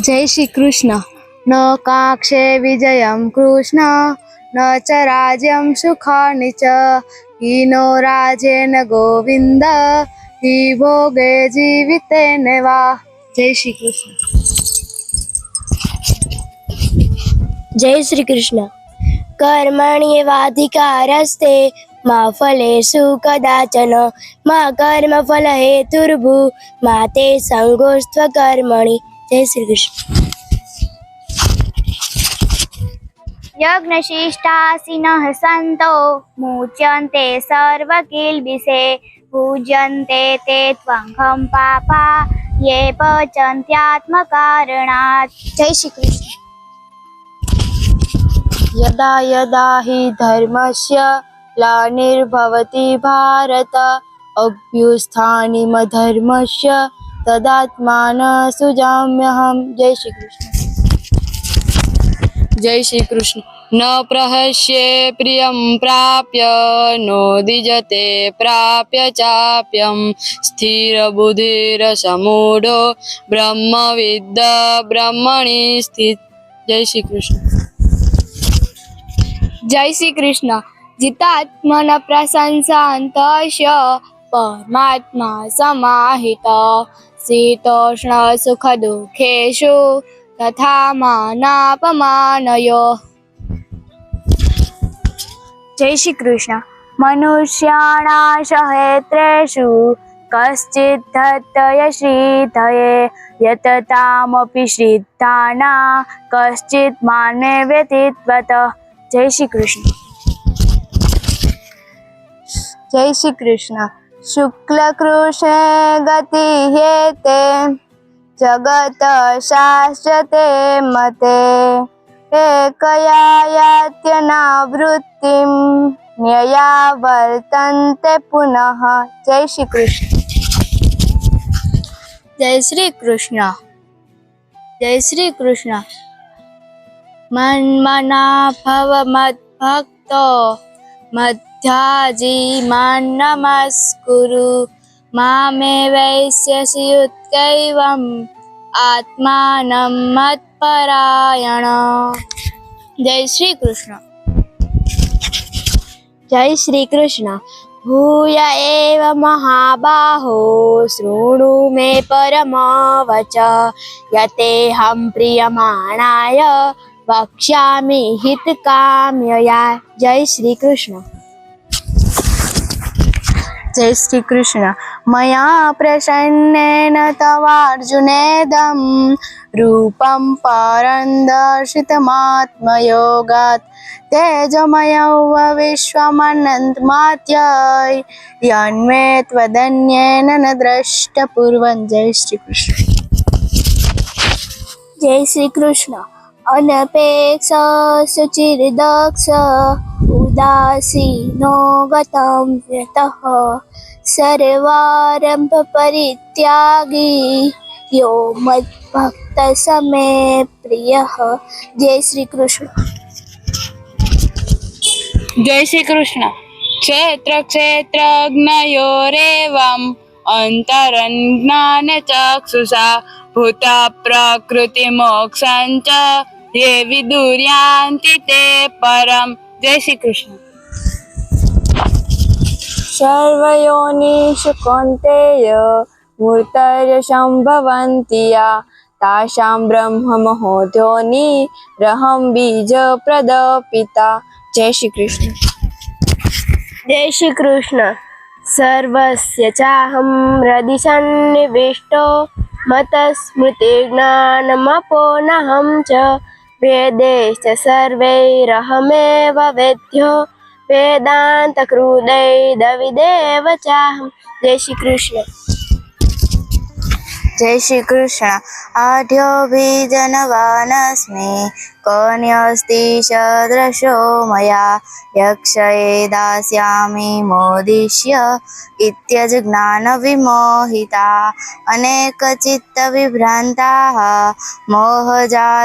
જય શ્રી કૃષ્ણ. ન કાક્ષે વિજયમ કૃષ્ણ, ન ચ રાજ્યમ સુખાનિ ચ. હીનો રાજેન ગોવિંદ, હી ભોગે જીવિતે ને વા જય શ્રી કૃષ્ણ. જય શ્રી કૃષ્ણ. કર્મણ્યેવાધિકારસ્તે मा फलेषु कदाचन मा कर्मफल हेतुर्भु मा ते सङ्गोस्त्वकर्मणि जय श्री कृष्ण यज्ञशिष्टासिनः सन्तो मुच्यन्ते सर्वकिल्बिषे पूज्यन्ते ते त्वङ्घं पापा ये पचन्त्यात्मकारणात्। जय श्रीकृष्ण। यदा यदा हि धर्मस्य ग्लानिर्भवति भारत। अभ्युत्थानमधर्मस्य तदात्मानं सुजाम्यहं। जय श्री कृष्ण जय श्री कृष्ण न प्रहस्ये प्रियं प्राप्य नोदिजते प्राप्य चाप्यं। स्थिरबुद्धिरसमूढो ब्रह्मविद् ब्रह्मणि स्थित। जय श्री कृष्ण जय श्री कृष्ण जितात्मन प्रशंसान्तस्य परमात्मा समाहित शीतोष्ण सुखदुःखेषु तथा मानापमानयो जय श्रीकृष्ण मनुष्याणां सहेत्रेषु कश्चित् धत्तय श्रीधये यततामपि श्रीधाना कश्चित् मान्ये जय श्री कृष्ण शुक्लकृष्णे गति हेते, जगत शाश्वते मते। न्यया वर्तन्ते पुनः। जय श्री कृष्ण जय श्री कृष्ण जय श्री कृष्ण मन्मना भव मद्भक्तो। मध्याजी मान्नमस्कुरु मामे वैश्यसि उत्कैवम्। आत्मानं मत्परायण। जय श्री कृष्ण जय श्री कृष्ण भूय एव महाबाहो शृणु मे परमवच। यतेऽहं प्रियमाणाय વક્ષ્યામી હિતકામ્યયા જય શ્રી કૃષ્ણ જય શ્રી કૃષ્ણ મયા પ્રસન્નેન તવાર્જુનેદમ રૂપમ પરંદર્શિતમાત્મયોગાત તેજમયવ વિશ્વમનંતમાત્યય યન્મે ત્વદન્યેન ન દ્રષ્ટ પૂર્વં જય શ્રી કૃષ્ણ જય શ્રી કૃષ્ણ अनपेक्ष सुचिर्दक्ष उदासीनो गतं यतः सर्वारम्भ परित्यागी, यो मद्भक्तः स मे प्रियः। जय श्री कृष्ण जय श्री कृष्ण क्षेत्र क्षेत्रज्ञयोरेवम्। अन्तरज्ञानचक्षुषा भूत प्रकृतिमोक्षं च ये विदुर्यान्ति ते परम जय श्री कृष्ण सर्वयोनिषु कौन्तेय मूर्तयशम्भवन्ति या तासां ब्रह्ममहोध्योनिरहं बीजप्रदपिता जय श्री कृष्ण जय श्री कृष्ण सर्वस्य चाहं हृदि सन्निविष्टो मतस्मृतिज्ञानमपोनहं च वेदैश्च सर्वैरहमेव वेद्यो वेदान्तकृदैदविदेव चाहं। जय जय श्री कृष्ण आढ्योभिजनवानस्मि कन्यस्ति सदृशो मया। यक्षये दास्यामि मोदिष्य इत्यजज्ञानविमोहिता अनेकचित्तविभ्रान्ताः मोहजालसमावृता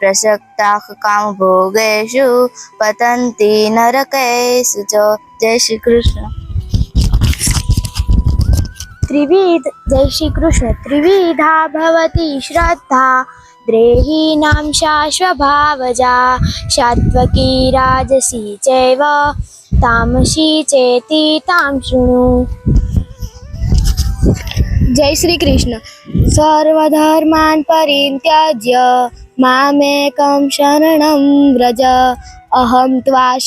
प्रसक्ताः कामभोगेषु पतन्ति नरकेषु च। जय श्री कृष्ण त्रिविध, जय श्री कृष्ण त्रिविधा भवति श्रद्धा द्रेहीणां शाश्वभावजा। सात्वकी राजसी चैव, तामसी चेति तां शृणु। जय श्री कृष्ण सर्वधर्मान् परित्याज्य, मामेकं शरणं व्रज। अहं त्वा